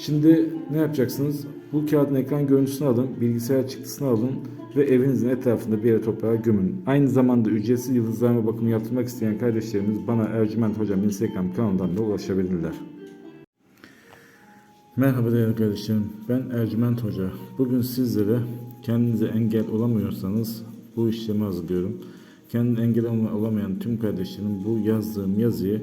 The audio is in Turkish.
Şimdi ne yapacaksınız? Bu kağıdın ekran görüntüsünü alın, bilgisayar çıktısını alın ve evinizin etrafında bir yere toprağa gömün. Aynı zamanda ücretsiz yıldızlarma bakımı yaptırmak isteyen kardeşlerimiz bana Ercüment Hocam Instagram kanalından da ulaşabilirler. Merhaba değerli kardeşlerim. Ben Ercüment Hoca. Bugün sizlere kendinize engel olamıyorsanız bu işlemi hazırlıyorum. Kendine engel olamayan tüm kardeşlerim bu yazdığım yazıyı